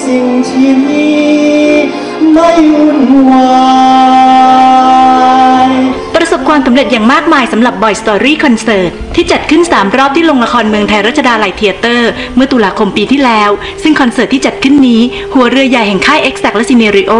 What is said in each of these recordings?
สิ่งที่มีไม่วุ่นวาย ความสำเร็จอย่างมากมายสำหรับ Boy Story Concert ที่จัดขึ้น 3 รอบที่โรงละครเมืองไทยรัชดาลัยเทียเตอร์ เมื่อตุลาคมปีที่แล้ว ซึ่งคอนเสิร์ตที่จัดขึ้นนี้ หัวเรือใหญ่แห่งค่าย e x a c t และซีเนริโอ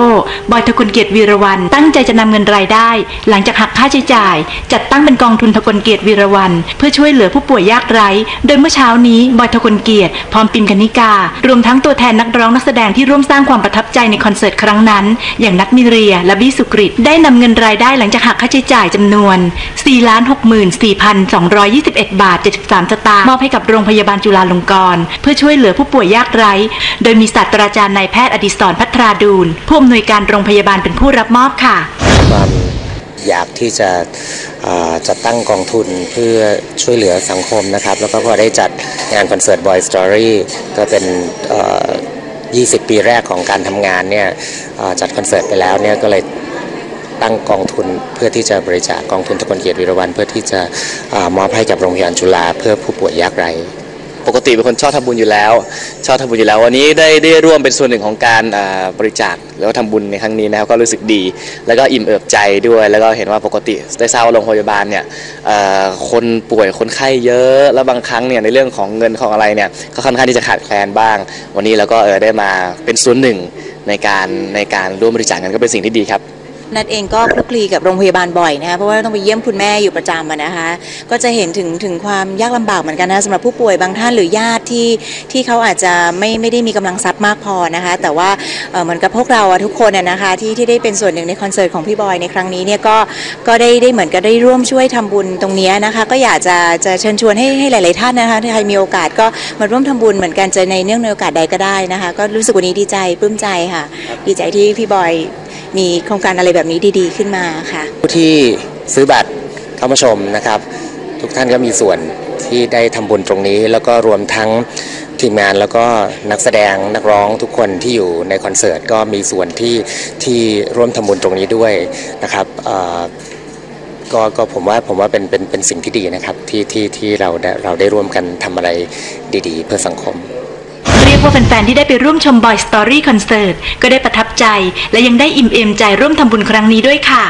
บอยทกลเกียรติวีรวันตั้งใจจะนำเงินรายได้ หลังจากหักค่าใช้จ่าย จัดตั้งเป็นกองทุนทกลเกียรติวีรวันเพื่อช่วยเหลือผู้ป่วยยากไร้ โดยเมื่อเช้านี้บอยทกลเกียรติพร้อมปิมกนิการวมทั้งตัวแทนนักร้องนักแสดงที่ร่วมสร้างความประทับใจในคอนเสิร์ตครั้งนั้น อย่างนัทมิเรียและบี้สุกริตได้นำเงินรายได้หลังจากหักค่าใช้จ่ายจำนวน464,221 บาท 73 สตางค์มอบให้กับโรงพยาบาลจุฬาลงกรณ์เพื่อช่วยเหลือผู้ป่วยยากไร้ โดยมีศาสตราจารย์นายแพทย์อดิศรพัทราดูลผู้อำนวยการโรงพยาบาลเป็นผู้รับมอบค่ะความอยากที่จะจัดตั้งกองทุนเพื่อช่วยเหลือสังคมนะครับ แล้วก็พอได้จัดงานคอนเสิร์ต Boy Story ก็เป็นเอ่อ20 ปีแรกของการทำงานเนี่ยจัดคอนเสิร์ตไปแล้วเนี่ยก็เลย ตั้งกองทุนเพื่อที่จะบริจาคกองทุนตะกนเกียรติวิรวันเพื่อที่จะอมอบให้กับโรงพยาบาลจุฬาเพื่อผู้ป่วยยากไร้ปกติเป็นคนชอบทำบุญอยู่แล้ว ชอบทำบุญอยู่แล้ว วันนี้ได้ได้ร่วมเป็นส่วนหนึ่งของการบริจาคแล้วก็ทำบุญในครั้งนี้นะครับก็รู้สึกดี แล้วก็อิ่มเอิบใจด้วย แล้วก็เห็นว่าปกติได้ทราบว่าโรงพยาบาลเนี่ยคนป่วยคนไข้เยอะ แล้วบางครั้งเนี่ยในเรื่องของเงินของอะไรเนี่ยก็ค่อนข้างที่จะขาดแคลนบ้าง วันนี้เราก็เออได้มาเป็นส่วนหนึ่งในการในการร่วมบริจาคกันก็เป็นสิ่งที่ดีครับ นัดเองก็คลุกคลีกับโรงพยาบาลบ่อยนะคะเพราะว่าต้องไปเยี่ยมคุณแม่อยู่ประจำอะนะคะ ก็จะเห็นถึงถึงความยากลำบากเหมือนกันนะสำหรับผู้ป่วยบางท่านหรือญาติที่ที่เขาอาจจะไม่ไม่ได้มีกำลังทรัพย์มากพอนะคะ แต่ว่าเหมือนกับพวกเราอะทุกคนอะนะคะที่ที่ได้เป็นส่วนหนึ่งในคอนเสิร์ตของพี่บอยในครั้งนี้เนี่ยก็ก็ได้ได้เหมือนกับได้ร่วมช่วยทำบุญตรงนี้นะคะ ก็อยากจะจะเชิญชวนให้ให้หลาย ๆ ท่านนะคะใครมีโอกาสก็มาร่วมทำบุญเหมือนกันจะในเนื่องในโอกาสใดก็ได้นะคะ ก็รู้สึกวันนี้ดีใจปลื้มใจค่ะ ดีใจที่พี่บอย มีโครงการอะไรแบบนี้ดีๆ ขึ้นมาค่ะ ผู้ที่ซื้อบัตรเข้ามาชมนะครับ ทุกท่านก็มีส่วนที่ได้ทำบุญตรงนี้ แล้วก็รวมทั้งทีมงานแล้วก็นักแสดงนักร้องทุกคนที่อยู่ในคอนเสิร์ตก็มีส่วนที่ที่ร่วมทำบุญตรงนี้ด้วยนะครับก็ก็ผมว่าผมว่าเป็นเป็นเป็นสิ่งที่ดีนะครับที่ที่ที่เราเราได้ร่วมกันทำอะไรดี ๆ เพื่อสังคม กว่าแฟนๆที่ได้ไปร่วมชมบอยสตอรี่คอนเสิร์ตก็ได้ประทับใจ และยังได้อิ่มเอมใจร่วมทำบุญครั้งนี้ด้วยค่ะ